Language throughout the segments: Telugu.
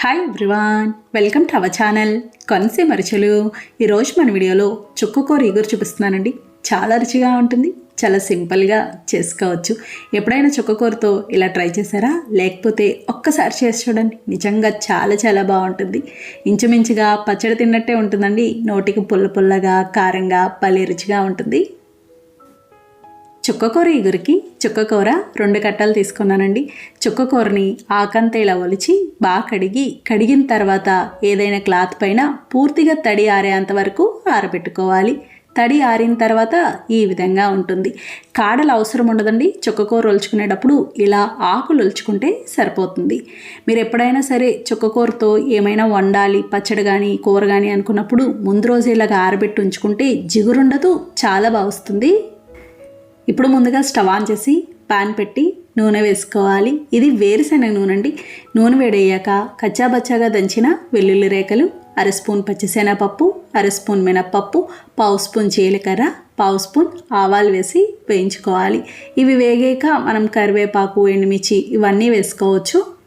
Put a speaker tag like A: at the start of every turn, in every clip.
A: Hi everyone welcome to our channel కొనసే మరుచలు ఈరోజు మన వీడియోలో చుక్కకూర ఇగురు చూపిస్తున్నానండి. చాలా రుచిగా ఉంటుంది చాలా సింపుల్గా చేసుకోవచ్చు. ఎప్పుడైనా చుక్కకూరతో ఇలా ట్రై చేశారా? లేకపోతే ఒక్కసారి చేసి చూడండి నిజంగా చాలా చాలా బాగుంటుంది. ఇంచుమించుగా పచ్చడి తిన్నట్టే ఉంటుందండి నోటికి పుల్ల పుల్లగా కారంగా భలే రుచిగా ఉంటుంది. చుక్కకూర ఇగురికి చుక్కకూర రెండు కట్టలు తీసుకున్నానండి. చుక్కకూరని ఆకంత ఇలా ఒలిచి బాగా కడిగి కడిగిన తర్వాత ఏదైనా క్లాత్ పైన పూర్తిగా తడి ఆరేంత వరకు ఆరబెట్టుకోవాలి. తడి ఆరిన తర్వాత ఈ విధంగా ఉంటుంది. కాడలు అవసరం ఉండదండి. చుక్కకూర ఒలుచుకునేటప్పుడు ఇలా ఆకులు ఒలుచుకుంటే సరిపోతుంది. మీరు ఎప్పుడైనా సరే చుక్కకూరతో ఏమైనా వండాలి పచ్చడి కానీ కూర కానీ అనుకున్నప్పుడు ముందు రోజు ఇలాగ ఆరబెట్టి ఉంచుకుంటే జిగురుండదు చాలా బాగా వస్తుంది. ఇప్పుడు ముందుగా స్టవ్ ఆన్ చేసి పాన్ పెట్టి నూనె వేసుకోవాలి. ఇది వేరుశనగ నూనె అండి. నూనె వేడయ్యాక కచ్చాబచ్చాగా దంచిన వెల్లుల్లి రేఖలు అర స్పూన్ పచ్చిశనగపప్పు అర స్పూన్ మినప్పప్పు పావు స్పూన్ జీలకర్ర పావు స్పూన్ ఆవాలు వేసి వేయించుకోవాలి. ఇవి వేగాక మనం కరివేపాకు ఎండుమిర్చి ఇవన్నీ వేసుకోవచ్చు.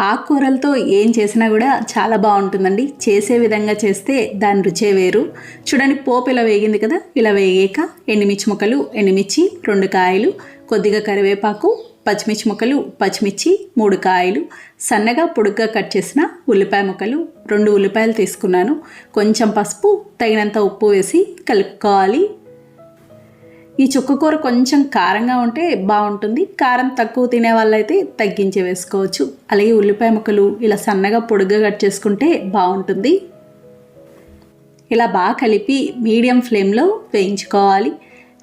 A: ఆకుకూరలతో ఏం చేసినా కూడా చాలా బాగుంటుందండి. చేసే విధంగా చేస్తే దాని రుచే వేరు. చూడండి పోపు ఇలా వేగింది కదా? ఇలా వేగాక ఎండుమిర్చి ముక్కలు ఎండుమిర్చి రెండు కాయలు కొద్దిగా కరివేపాకు పచ్చిమిర్చి ముక్కలు పచ్చిమిర్చి మూడు కాయలు సన్నగా పొడుగ్గా కట్ చేసిన ఉల్లిపాయ ముక్కలు రెండు ఉల్లిపాయలు తీసుకున్నాను. కొంచెం పసుపు తగినంత ఉప్పు వేసి కలుపుకోవాలి. ఈ చుక్కకూర కొంచెం కారంగా ఉంటే బాగుంటుంది. కారం తక్కువ తినే వాళ్ళైతే తగ్గించి వేసుకోవచ్చు. అలాగే ఉల్లిపాయ ముక్కలు ఇలా సన్నగా పొడుగ్గా కట్ చేసుకుంటే బాగుంటుంది. ఇలా బాగా కలిపి మీడియం ఫ్లేమ్లో వేయించుకోవాలి.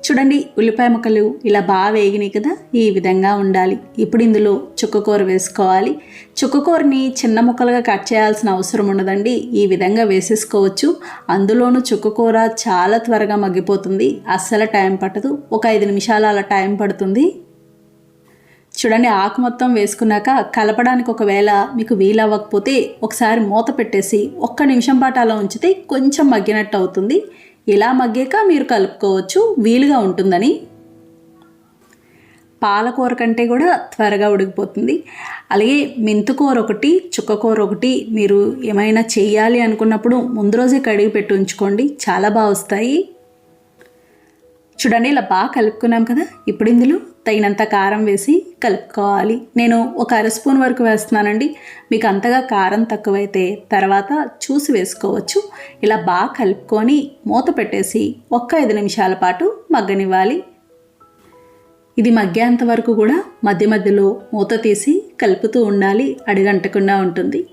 A: చూడండి ఉల్లిపాయ ముక్కలు ఇలా బాగా వేగినాయి కదా ఈ విధంగా ఉండాలి. ఇప్పుడు ఇందులో చుక్కకూర వేసుకోవాలి. చుక్కకూరని చిన్న ముక్కలుగా కట్ చేయాల్సిన అవసరం ఉండదండి. ఈ విధంగా వేసేసుకోవచ్చు. అందులోనూ చుక్కకూర చాలా త్వరగా మగ్గిపోతుంది. అస్సలు టైం పట్టదు. ఒక ఐదు నిమిషాలు అలా టైం పడుతుంది. చూడండి ఆకు మొత్తం వేసుకున్నాక కలపడానికి ఒకవేళ మీకు వీలవ్వకపోతే ఒకసారి మూత పెట్టేసి ఒక్క నిమిషం పాటు అలా ఉంచితే కొంచెం మగ్గినట్టు అవుతుంది. ఇలా మగ్గాక మీరు కలుపుకోవచ్చు వీలుగా ఉంటుందని. పాలకూర కంటే కూడా త్వరగా ఉడికిపోతుంది. అలాగే మెంతుకూర ఒకటి చుక్కకూర ఒకటి మీరు ఏమైనా చేయాలి అనుకున్నప్పుడు ముందు రోజే కడిగి పెట్టి ఉంచుకోండి. చాలా బాగా వస్తాయి. చూడండి ఇలా బాగా కలుపుకున్నాం కదా. ఇప్పుడు ఇందులో తగినంత కారం వేసి కలుపుకోవాలి. నేను ఒక అర స్పూన్ వరకు వేస్తున్నానండి. మీకు అంతగా కారం తక్కువైతే తర్వాత చూసి వేసుకోవచ్చు. ఇలా బాగా కలుపుకొని మూత పెట్టేసి ఒక్క ఐదు నిమిషాల పాటు మగ్గనివ్వాలి. ఇది మగ్గేంత వరకు కూడా మధ్య మధ్యలో మూత తీసి కలుపుతూ ఉండాలి. అడుగంటకుండా ఉంటుంది.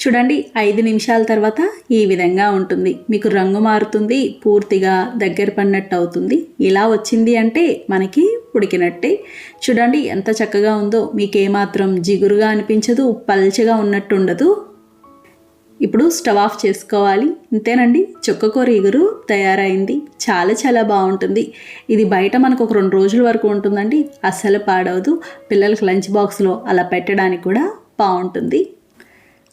A: చూడండి ఐదు నిమిషాల తర్వాత ఈ విధంగా ఉంటుంది. మీకు రంగు మారుతుంది పూర్తిగా దగ్గర పడినట్టు అవుతుంది. ఇలా వచ్చింది అంటే మనకి ఉడికినట్టే. చూడండి ఎంత చక్కగా ఉందో. మీకు ఏమాత్రం జిగురుగా అనిపించదు పల్చగా ఉన్నట్టు ఉండదు. ఇప్పుడు స్టవ్ ఆఫ్ చేసుకోవాలి. ఇంతేనండి చుక్కకూర ఇగురు తయారైంది. చాలా చాలా బాగుంటుంది. ఇది బయట మనకు ఒక రెండు రోజుల వరకు ఉంటుందండి. అస్సలు పాడవదు. పిల్లలకి లంచ్ బాక్స్లో అలా పెట్టడానికి కూడా బాగుంటుంది.